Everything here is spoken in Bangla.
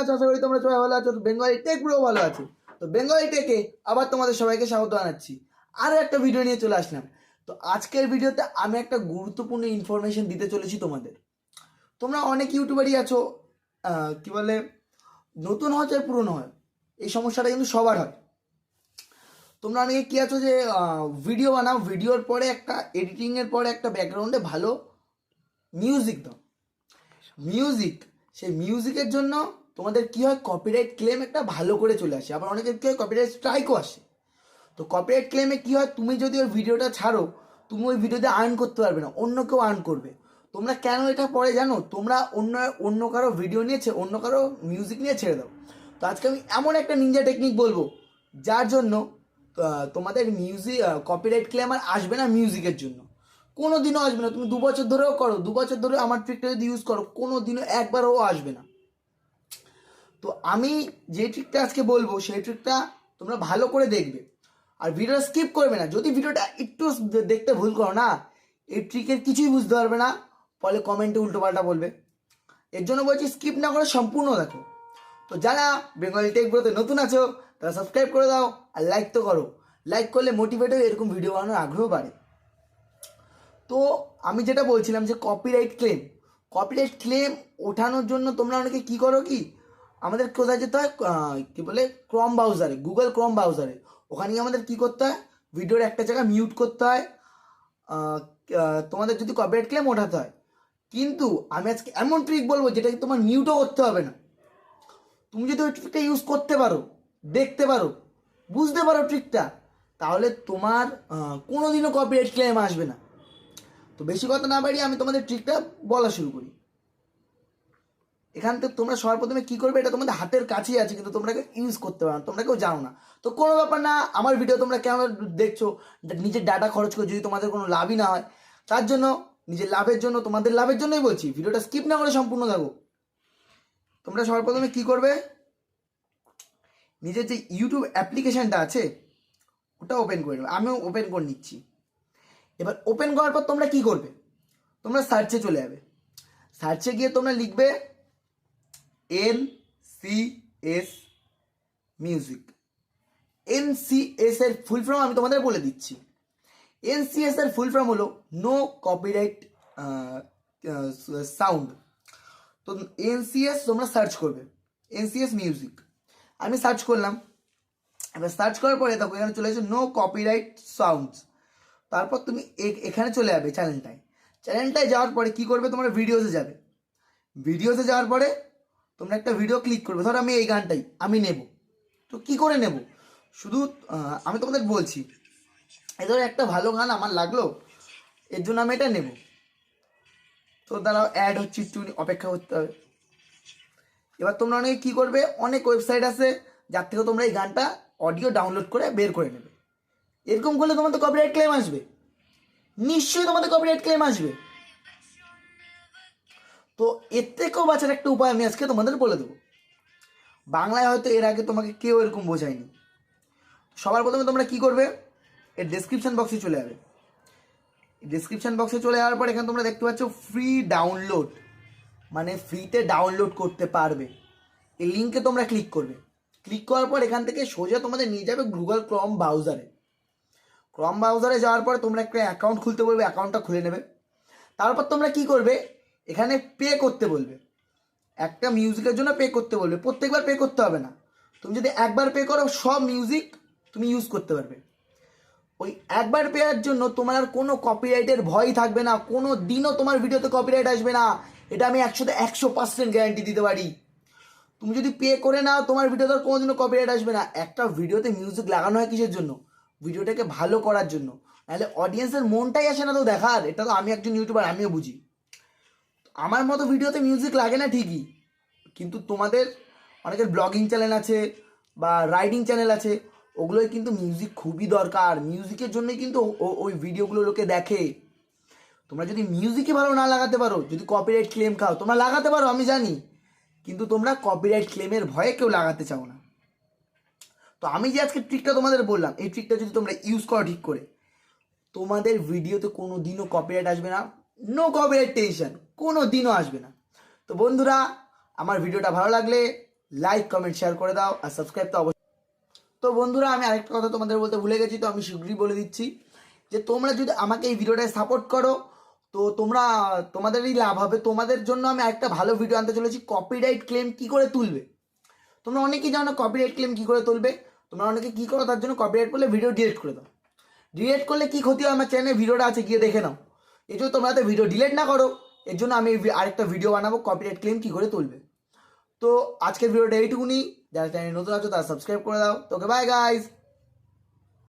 আছো আশা করি তোমরা সবাই ভালো আছো। তো বেঙ্গলি টেক ব্রো ভালো আছে। তো বেঙ্গলি টেকে আবার তোমাদের সবাইকে স্বাগত জানাচ্ছি। আরও একটা ভিডিও নিয়ে চলে আসলাম। তো আজকের ভিডিওতে আমি একটা গুরুত্বপূর্ণ ইনফরমেশন দিতে চলেছি তোমাদের। তোমরা অনেক ইউটিউবারই আছো কি বলে, নতুন হয় চাই পুরনো হয়। এই সমস্যাটা কিন্তু সবার হয়। তোমরা অনেকে কী আছো যে ভিডিও বানাও ভিডিওর পরে একটা এডিটিংয়ের পরে একটা ব্যাকগ্রাউন্ডে ভালো মিউজিক দাও। মিউজিক সেই মিউজিকের জন্য তোমাদের কি হয় কপিরাইট ক্লেম একটা ভালো করে চলে আসে। আবার অনেকের কি হয় কপিরাইট স্ট্রাইকও আসে। তো কপিরাইট ক্লেমে কি হয়, তুমি যদি ওই ভিডিওটা ছাড়ো, তুমি ওই ভিডিওতে আর্ন করতে পারবে না, অন্য কেউ আর্ন করবে। তোমরা কেন এটা পরে জানো? তোমরা অন্য অন্য কারও ভিডিও নিয়েছে, অন্য কারও মিউজিক নিয়ে ছেড়ে দাও। তো আজকে আমি এমন একটা নিনজা টেকনিক বলব, যার জন্য তোমাদের মিউজিক কপিরাইট ক্লেম আর আসবে না মিউজিকের জন্য। কোনো দিনও আসবে না। তুমি দু বছর ধরেও করো, দু বছর ধরে আমার ট্রিকটা যদি ইউজ করো কোনো দিনও একবারও আসবে না। তো আমি যে ট্রিকটা আজকে বলব, সেই ট্রিকটা তোমরা ভালো করে দেখবে। আর ভিডিওটা স্কিপ করবে না। যদি ভিডিওটা একটু দেখতে ভুল করো না, এই ট্রিকের কিছুই বুঝতে পারবে না, ফলে কমেন্টে উল্টোপাল্টা বলবে। এর জন্য বলছি স্কিপ না করে সম্পূর্ণ দেখো। তো যারা বেঙ্গলি টেক ব্রোতে নতুন আছো, তারা সাবস্ক্রাইব করে দাও আর লাইক তো করো। লাইক করলে মোটিভেট হয়ে এরকম ভিডিও বানানোর আগ্রহ বাড়ে। তো আমি যেটা বলছিলাম যে কপিরাইট ক্লেম কপিরাইট ক্লেম ওঠানোর জন্য তোমরা অনেকে কি করো কি? আমাদের কোথায় যেতে হয়? কি বলে? ক্রম ব্রাউজারে গুগল ক্রম ব্রাউজারে ওখানে গিয়ে আমাদের কি করতে হয়? ভিডিওর একটা জায়গা মিউট করতে হয়। তোমাদের যদি কপিরাইট ক্লেম ওঠাতে হয়। কিন্তু আমি আজকে এমন ট্রিক বলব যেটা তোমার মিউটও করতে হবে না। তুমি যদি ওই ট্রিকটা ইউজ করতে পারো দেখতে পারো বুঝতে পারো ট্রিকটা তাহলে তোমার আহ, কোনোদিনও কপিরাইট ক্লেম আসবে না। তো বেশি কথা না বাড়িয়ে আমি তোমাদের ট্রিকটা বলা শুরু করি। এখান থেকে তোমরা সবার প্রথমে কি করবে? এটা তোমাদের হাতের কাছেই আছে, কিন্তু তোমরা ইউজ করতে পারো না তোমরা কেউ জানো না। তো কোনো ব্যাপার না, আমার ভিডিও তোমরা কেন দেখছ? নিজের ডাটা খরচ করে যদি তোমাদের কোনো লাভই না হয়, তার জন্য, নিজের লাভের জন্য, তোমাদের লাভের জন্যই বলছি, ভিডিওটা স্কিপ না করে সম্পূর্ণ থাকো তোমরা সবার প্রথমে কি করবে? নিজের যে ইউটিউব অ্যাপ্লিকেশনটা আছে, ওটা ওপেন করে নেবে। আমিও ওপেন করে নিচ্ছি। এবার ওপেন করার পর তোমরা কি করবে? তোমরা সার্চে চলে যাবে। সার্চে গিয়ে তোমরা লিখবে N C S music N C S এর ফুল ফর্ম আমি তোমাদের বলে দিচ্ছি। এন সি এস এর ফুল ফর্ম হলো নো কপিরাইট সাউন্ড তো এনসিএস তোমরা সার্চ করবে। এনসিএস মিউজিক আমি সার্চ করলাম। এবার সার্চ করার পরে দেখো এখানে চলে আসে নো কপিরাইট সাউন্ডস তারপর তুমি এখানে চলে যাবে চ্যানেলটায় চ্যানেলটায় যাওয়ার পরে কি করবে? তোমরা ভিডিওতে যাবে। ভিডিওতে যাওয়ার পরে তোমরা একটা ভিডিও ক্লিক করবে। ধরো আমি এই গানটাই, আমি নেব। তো কি করে নেব? শুধু আমি তোমাদের বলছি এই ধরো একটা ভালো গান আমার লাগল, এর জন্য আমি এটা নেব। তো তারা অ্যাড হচ্ছে একটু, অপেক্ষা করতে হবে। এবার তোমরা অনেকে কী করবে, অনেক ওয়েবসাইট আছে, যার থেকে তোমরা এই গানটা অডিও ডাউনলোড করে বের করে নেবে। এরকম করলে তোমাদের কপিরাইট ক্লেম আসবে। নিশ্চয়ই তোমাদের কপিরাইট ক্লেম আসবে। তো এর থেকেও বাঁচার একটা উপায় আমি আজকে তোমাদের বলে দেবো। বাংলায় হয়তো এর আগে তোমাকে কেউ এরকম বোঝায়নি। সবার প্রথমে তোমরা কি করবে? এর ডেসক্রিপশন বক্সে চলে যাবে। ডিসক্রিপশন বক্সে চলে যাওয়ার পর এখানে তোমরা দেখতে পাচ্ছ ফ্রি ডাউনলোড মানে ফ্রিতে ডাউনলোড করতে পারবে। এই লিঙ্কে তোমরা ক্লিক করবে। ক্লিক করার পর এখান থেকে সোজা তোমাদের নিয়ে যাবে গুগল ক্রম ব্রাউজারে ক্রম ব্রাউজারে যাওয়ার পর তোমরা একটা অ্যাকাউন্ট খুলতে বলবে অ্যাকাউন্টটা খুলে নেবে। তারপর তোমরা কি করবে? এখানে পে করতে বলবে। একটা মিউজিকের জন্য পে করতে বলবে। প্রত্যেকবার পে করতে হবে না। তুমি যদি একবার পে করো, সব মিউজিক তুমি ইউজ করতে পারবে। ওই একবার পেয়ার জন্য তোমার আর কোনো কপিরাইটের ভয় থাকবে না। কোনো দিনও তোমার ভিডিওতে কপিরাইট আসবে না। এটা আমি একশোতে একশো পার্সেন্ট গ্যারান্টি দিতে পারি। তুমি যদি পে করে নাও, তোমার ভিডিওতে আর কোনো দিনও কপিরাইট আসবে না। একটা ভিডিওতে মিউজিক লাগানো হয় কিসের জন্য? ভিডিওটাকে ভালো করার জন্য। নাহলে অডিয়েন্সের মনটাই আসে না তো দেখার। এটা তো আমি একজন ইউটিউবার আমিও বুঝি। আমার মতো ভিডিওতে মিউজিক লাগে না ঠিকই। কিন্তু তোমাদের অনেকের ব্লগিং চ্যানেল আছে বা রাইডিং চ্যানেল আছে, ওগুলোয় কিন্তু মিউজিক খুবই দরকার। মিউজিকের জন্যই কিন্তু ওই ভিডিওগুলো লোকে দেখে। তোমরা যদি মিউজিকই ভালো না লাগাতে পারো, যদি কপিরাইট ক্লেম খাও, তোমরা লাগাতে পারো, আমি জানি। কিন্তু তোমরা কপিরাইট ক্লেমের ভয়ে কেউ লাগাতে চাও না। তো আমি যে আজকে ট্রিকটা তোমাদের বললাম, এই ট্রিকটা যদি তোমরা ইউজ করো ঠিক করে, তোমাদের ভিডিওতে কোনো দিনও কপিরাইট আসবে না। নো কপিরাইট টেনশন কোনো দিনও আসবে না। তো বন্ধুরা, আমার ভিডিওটা ভালো লাগলে লাইক কমেন্ট শেয়ার করে দাও আর সাবস্ক্রাইব তো অবশ্যই। তো বন্ধুরা, আমি আরেকটা কথা তোমাদের বলতে ভুলে গেছি, তো আমি শীঘ্রই বলে দিচ্ছি যে তোমরা যদি আমাকে এই ভিডিওটায় সাপোর্ট করো, তো তোমরা, তোমাদেরই লাভ হবে। তোমাদের জন্য আমি একটা ভালো ভিডিও আনতে চলেছি কপিরাইট ক্লেম কি করে তুলবে? তোমরা অনেকেই জানো কপিরাইট ক্লেম কি করে তুলবে। তোমরা অনেকে কি করো, তার জন্য কপিরাইট করলে ভিডিও ডিলিট করে দাও। ডিলিট করলে কি ক্ষতি হয় আমার চ্যানেলে ভিডিওটা আছে, গিয়ে দেখে নাও। এই জন্য তোমরা তো ভিডিও ডিলেট না করো। এর জন্য আমি আরেকটা ভিডিও বানাবো কপিরাইট ক্লেম কী করে তুলবে। তো আজকের ভিডিওটা এইটুকুনি। যারা চ্যানেল নতুন আছো, তারা সাবস্ক্রাইব করে দাও। তোকে বাই গাইজ